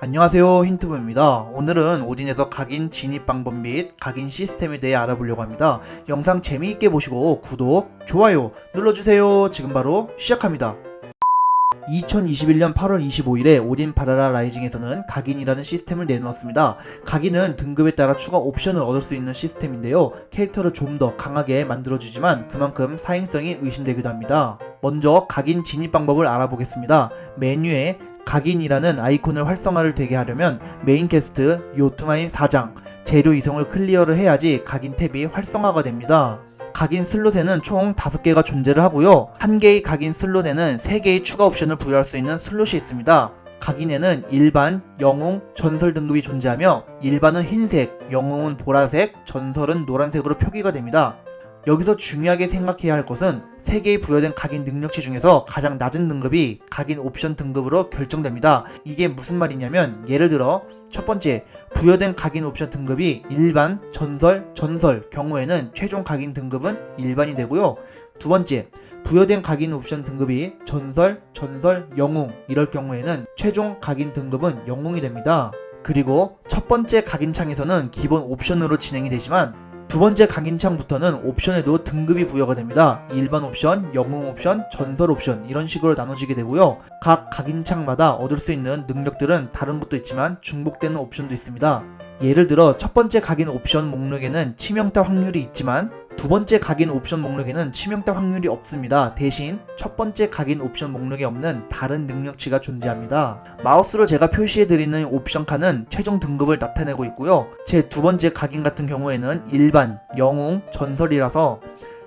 안녕하세요 힌트부입니다. 오늘은 오딘에서 각인 진입 방법 및 각인 시스템에 대해 알아보려고 합니다. 영상 재미있게 보시고 구독, 좋아요 눌러주세요. 지금 바로 시작합니다. 2021년 8월 25일에 오딘 바라라 라이징에서는 각인이라는 시스템을 내놓았습니다. 각인은 등급에 따라 추가 옵션을 얻을 수 있는 시스템인데요. 캐릭터를 좀 더 강하게 만들어주지만 그만큼 사행성이 의심되기도 합니다. 먼저 각인 진입 방법을 알아보겠습니다. 메뉴에 각인이라는 아이콘을 활성화를 되게 하려면 메인 캐스트, 요트마인 4장, 재료 이송을 클리어를 해야지 각인 탭이 활성화가 됩니다. 각인 슬롯에는 총 5개가 존재를 하고요. 한 개의 각인 슬롯에는 3개의 추가 옵션을 부여할 수 있는 슬롯이 있습니다. 각인에는 일반, 영웅, 전설 등급이 존재하며 일반은 흰색, 영웅은 보라색, 전설은 노란색으로 표기가 됩니다. 여기서 중요하게 생각해야 할 것은 3개의 부여된 각인 능력치 중에서 가장 낮은 등급이 각인 옵션 등급으로 결정됩니다. 이게 무슨 말이냐면 예를 들어 첫 번째 부여된 각인 옵션 등급이 일반, 전설, 전설 경우에는 최종 각인 등급은 일반이 되고요. 두 번째 부여된 각인 옵션 등급이 전설, 전설, 영웅 이럴 경우에는 최종 각인 등급은 영웅이 됩니다. 그리고 첫 번째 각인 창에서는 기본 옵션으로 진행이 되지만 두 번째 각인창부터는 옵션에도 등급이 부여가 됩니다. 일반 옵션, 영웅 옵션, 전설 옵션 이런 식으로 나눠지게 되고요. 각 각인창마다 얻을 수 있는 능력들은 다른 것도 있지만 중복되는 옵션도 있습니다. 예를 들어 첫 번째 각인 옵션 목록에는 치명타 확률이 있지만 두 번째 각인 옵션 목록에는 치명타 확률이 없습니다. 대신 첫 번째 각인 옵션 목록에 없는 다른 능력치가 존재합니다. 마우스로 제가 표시해드리는 옵션 칸은 최종 등급을 나타내고 있고요. 제 두 번째 각인 같은 경우에는 일반, 영웅, 전설이라서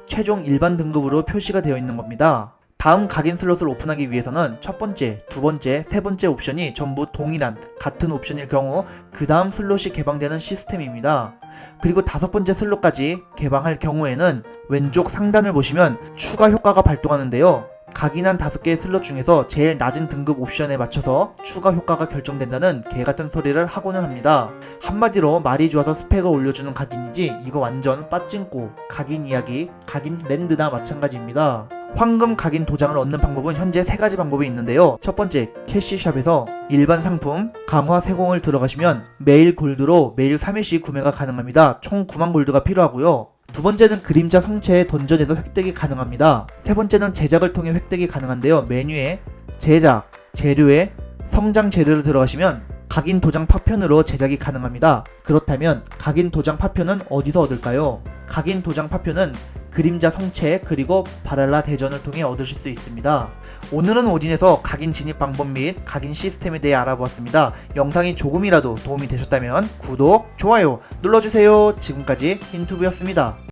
최종 일반 등급으로 표시가 되어 있는 겁니다. 다음 각인 슬롯을 오픈하기 위해서는 첫 번째, 두 번째, 세 번째 옵션이 전부 동일한 같은 옵션일 경우 그 다음 슬롯이 개방되는 시스템입니다. 그리고 다섯 번째 슬롯까지 개방할 경우에는 왼쪽 상단을 보시면 추가 효과가 발동하는데요. 각인한 다섯 개의 슬롯 중에서 제일 낮은 등급 옵션에 맞춰서 추가 효과가 결정된다는 개 같은 소리를 하고는 합니다. 한마디로 말이 좋아서 스펙을 올려주는 각인이지 이거 완전 빠찡고 각인 이야기, 각인 랜드나 마찬가지입니다. 황금 각인 도장을 얻는 방법은 현재 세 가지 방법이 있는데요. 첫 번째, 캐시샵에서 일반 상품 강화 세공을 들어가시면 매일 골드로 매일 3일씩 구매가 가능합니다. 총 9만 골드가 필요하고요. 두 번째는 그림자 성체의 던전에서 획득이 가능합니다. 세 번째는 제작을 통해 획득이 가능한데요. 메뉴에 제작, 재료에 성장 재료를 들어가시면 각인 도장 파편으로 제작이 가능합니다. 그렇다면 각인 도장 파편은 어디서 얻을까요? 각인 도장 파편은 그림자 성체 그리고 바랄라 대전을 통해 얻으실 수 있습니다. 오늘은 오딘에서 각인 진입 방법 및 각인 시스템에 대해 알아보았습니다. 영상이 조금이라도 도움이 되셨다면 구독, 좋아요 눌러주세요. 지금까지 힌투브였습니다.